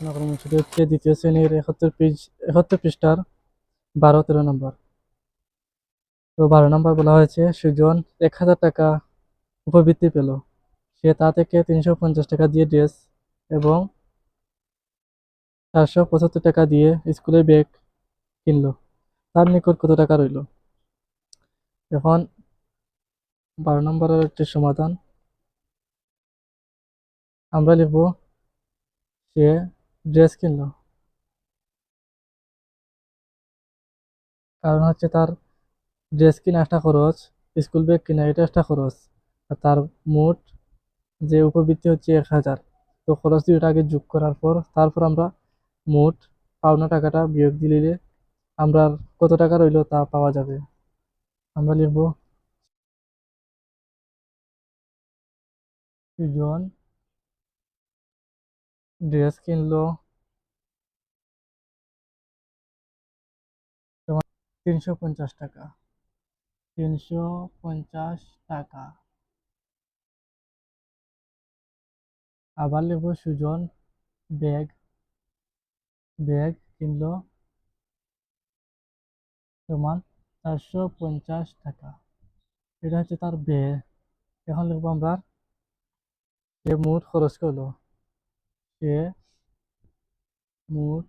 আলোচনা করব সেটি হচ্ছে দ্বিতীয় শ্রেণির একাত্তর পেজ একাত্তর পৃষ্ঠার বারো, তেরো নম্বর। তো বারো নম্বর বলা হয়েছে, সুজন এক হাজার টাকা উপবৃত্তি পেল। সে তা থেকে তিনশো পঞ্চাশ টাকা দিয়ে ড্রেস এবং চারশো পঁচাত্তর টাকা দিয়ে স্কুলের ব্যাগ কিনলো। তার নিকট কত টাকা রইল? এখন বারো নম্বরের একটি সমাধান। আমরা লিখব, সে ড্রেস কিনলো। কারণ হচ্ছে তার ড্রেস কিনা একটা খরচ, স্কুল ব্যাগ কিনা এটা একটা খরচ, আর তার মোট যে উপবৃত্তি হচ্ছে এক হাজার। তো খরচ দুইটা আগে যোগ করার পর, তারপর আমরা মোট পাওনা টাকাটা বিয়োগ দিলে আমরা কত টাকা রইল তা পাওয়া যাবে। আমরা লিখব সুজন ড্রেস কিনলো। তিনশো পঞ্চাশ টাকা। তিনশো পঞ্চাশ টাকা। আবার লিখব সুজন, ব্যাগ। ব্যাগ কিনলো। সমান চারশো পঞ্চাশ টাকা। এটা হচ্ছে তার ব্যয়। এখন লিখব আমরা মোট খরচ করল। সে মোট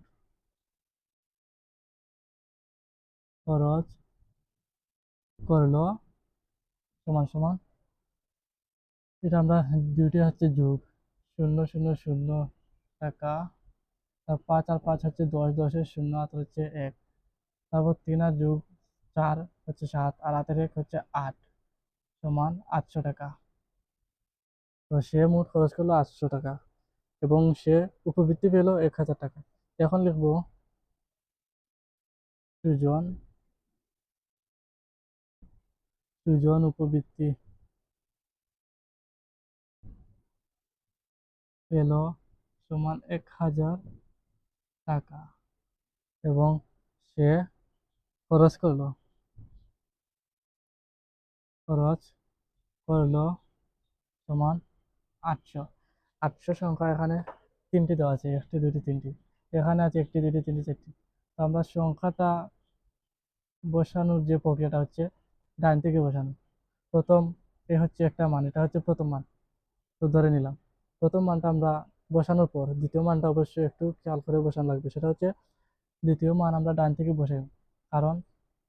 খরচ করল সমান সমান, এটা আমরা দুইটা হচ্ছে যোগ, শূন্য শূন্য শূন্য টাকা পাঁচ আর পাঁচ হচ্ছে দশ, দশের শূন্য হাত হচ্ছে এক, তারপর তিন আর যুগ চার হচ্ছে সাত, আর হাতের এক হচ্ছে আট সমান আটশো টাকা। তো সে মোট খরচ করল আটশো টাকা। এবং সে উপবৃত্তি পেল এক হাজার টাকা। এখন লিখব, সুজন সুজন উপবৃত্তি পেল সমান এক হাজার টাকা এবং সে খরচ করল খরচ করল সমান আটশো। আটশো সংখ্যা এখানে তিনটি দেওয়া আছে, একটি দুটি তিনটি। এখানে আছে একটি দুটি তিনটি, চারটি। তো আমরা সংখ্যাটা বসানোর যে প্রক্রিয়াটা হচ্ছে, ডান থেকে বসানো। প্রথম, এ হচ্ছে একটা মান, এটা হচ্ছে প্রথম মান। তো ধরে নিলাম। প্রথম মানটা আমরা বসানোর পর, দ্বিতীয় মানটা অবশ্যই একটু খেয়াল করে বসানো লাগবে। সেটা হচ্ছে, দ্বিতীয় মান আমরা ডান থেকে বসাই কারণ,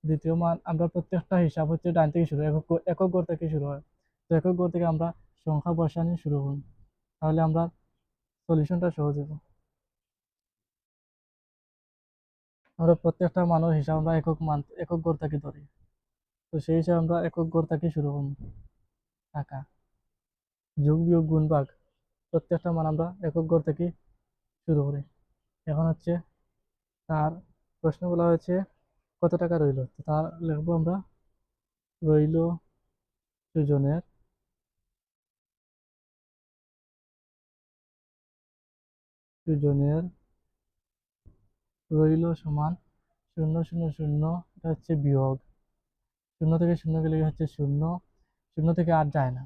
দ্বিতীয় মান আমরা প্রত্যেকটা হিসাব হচ্ছে ডান থেকে শুরু একক একক গড় থেকে শুরু হয়। তো একক গড় থেকে আমরা সংখ্যা বসানি শুরু করুন তাহলে আমরা সলিউশনটা সহজ হবে আমরা প্রত্যেকটা মানের হিসাব আমরা একক মান একক থেকে ধরি। তো সেই হিসাবে আমরা একক থেকে শুরু করুন টাকা। যোগ বিয়োগ গুণ ভাগ। প্রত্যেকটা মান আমরা একক গড় থেকে শুরু করি। এখন হচ্ছে তার প্রশ্ন বলা হয়েছে, কত টাকা রইল? তো তার লিখব আমরা, রইল সুজনের সুজনের রইল সমান শূন্য শূন্য শূন্য, এটা হচ্ছে বিয়োগ। শূন্য থেকে শূন্য গেলে হচ্ছে শূন্য? শূন্য থেকে আর যায় না।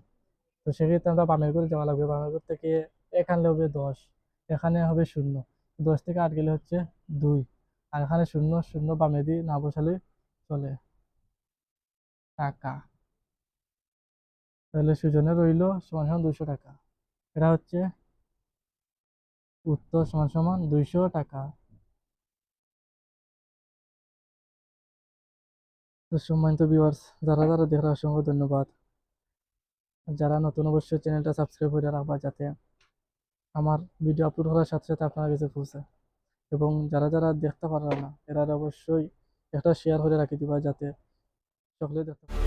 তো সেক্ষেত্রে আমরা বামের করে যাওয়া লাগবে। বামের থেকে এখানে হবে দশ, এখানে হবে শূন্য। দশ থেকে আট গেলে হচ্ছে দুই। আর এখানে শূন্য শূন্য বামে দিয়ে না বসালে চলে। টাকা। তাহলে সুজনে রইল সমান সমান দুশো টাকা। এটা হচ্ছে উত্তর সমান সমান দুইশো টাকা। সম্মানিত ভিউয়ার্স যারা যারা দেখার অসংখ্য ধন্যবাদ। যারা নতুন অবশ্যই চ্যানেলটা সাবস্ক্রাইব করে রাখবা, যাতে আমার ভিডিও আপলোড করার সাথে সাথে আপনার কাছে পৌঁছায় এবং যারা যারা দেখতে পারে না, এরা অবশ্যই একটা শেয়ার করে রাখি দিবা, যাতে সকলে দেখতে পারে।